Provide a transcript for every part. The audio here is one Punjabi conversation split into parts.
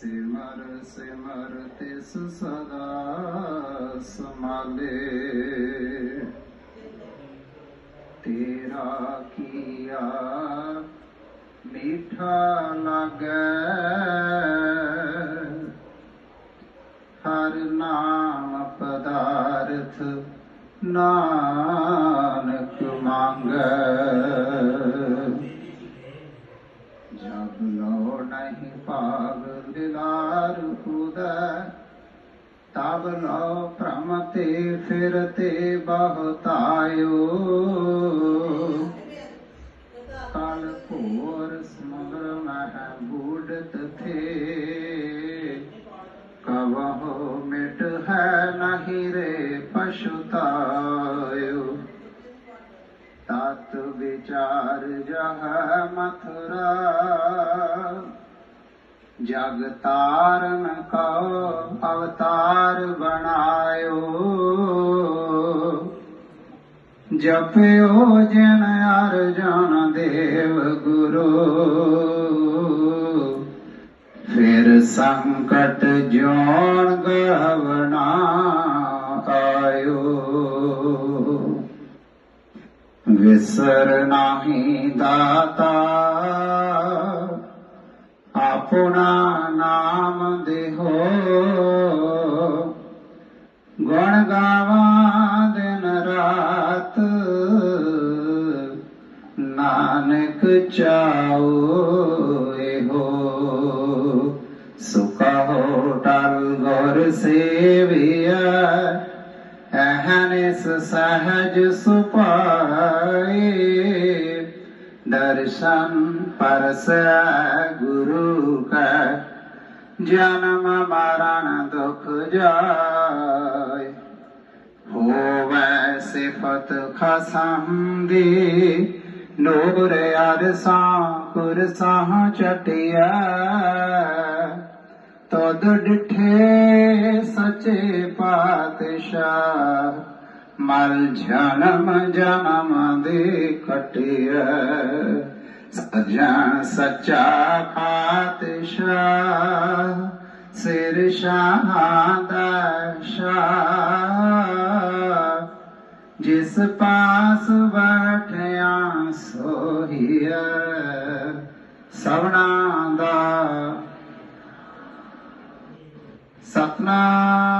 ਸਿਮਰ ਸਿਮਰ ਤਿਸ ਸਦਾ ਸਮਾਲੇ ਤੇਰਾ ਕੀਆ ਮੀਠਾ ਲਾਗੈ ਹਰ ਨਾਮ ਪਦਾਰਥ ਨਾਨਕ ਭ੍ਰਮ ਤੇ ਫਿਰਤੇ ਬਹੁਤਾਇਓ ਕਾਲ ਭੋਰ ਸਮਗਰ ਮਹਿ ਬੂੜਤ ਥੇ ਕਵਹੁ ਮਿਟ ਹੈ ਨਹੀਂ ਰੇ ਪਛੁਤਾਇਓ ਤਤ ਵਿਚਾਰ ਜਹ ਮਥੁਰਾ। ਜਗ ਤਾਰਨ ਕਉ ਅਵਤਾਰ ਬਣਾਇਓ। ਜਪਿਓ ਜਨ ਅਰਜਨ ਦੇਵ ਗੁਰੂ। ਫਿਰ ਸੰਕਟ ਜੋਣ ਗਵਨਾ ਆਇਓ। ਵਿਸਰ ਨਾਹੀ ਦਾਤਾ। ਆਪਣਾ ਨਾਮ ਦੇਹੋ। ਗੁਣ ਗਾਵਾਂ ਦਿਨ ਰਾਤ, ਨਾਨਕ ਚਾਓ ਇਹੋ। ਸੁਖੋ ਟਲ ਗੁਰ ਸੇਵਿਆ ਅਹਨਿਸ ਸਹਜ ਸੁਪਾ ਦਰਸ਼ਨ ਪਰਸ ਗੁਰੂ ਕਾ ਜਨਮ ਮਰਨ ਦੁਖ ਜਾਏ ਹੋਵੈ ਸਿਫਤ ਖਸਮ ਦੀ ਨੂਰ ਅਰਸਾਂ ਕੁਰਸਾਂ ਚਟਿਆ ਤਦ ਡਿਠੇ ਸੱਚੇ ਪਾਤਸ਼ਾਹ ਮਲ ਜਨਮ ਜਨਮ ਦੇ ਕਟਿਆ ਸਜਣ ਸੱਚਾ ਪਾਤਸ਼ਾਹ, ਸਿਰ ਸ਼ਾਹਾਂ ਦਾ ਸ਼ਾਹ। ਜਿਸ ਪਾਸ ਬੈਠਿਆ ਸੋਹੀਆ ਸਭਨਾ ਦਾ ਸਤਨਾਮ।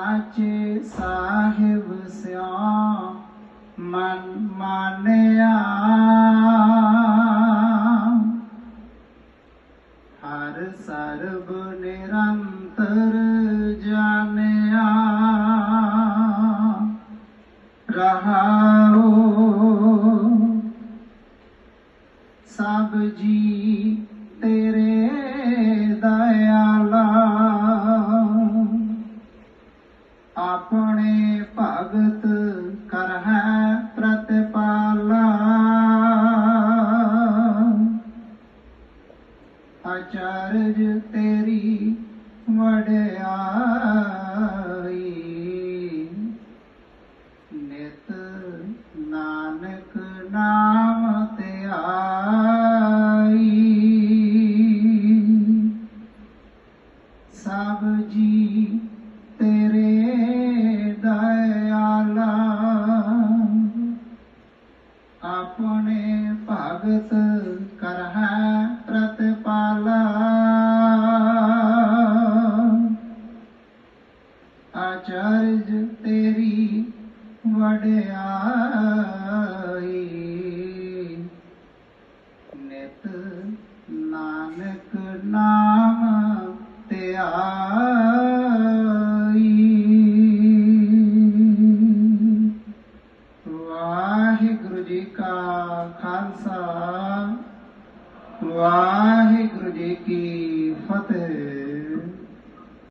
ਸਾਚੇ ਸਾਹਿਬ ਸਿਆ ਮਨ ਮਾਨਿਆ। ਹਰ ਸਰਬ ਨਿਰੰਤਰ ਜਾਣਿਆ। ਰਹਾਉ। ਸਭ ਜੀ ਤੇਰੇ ਸਭ ਜੀ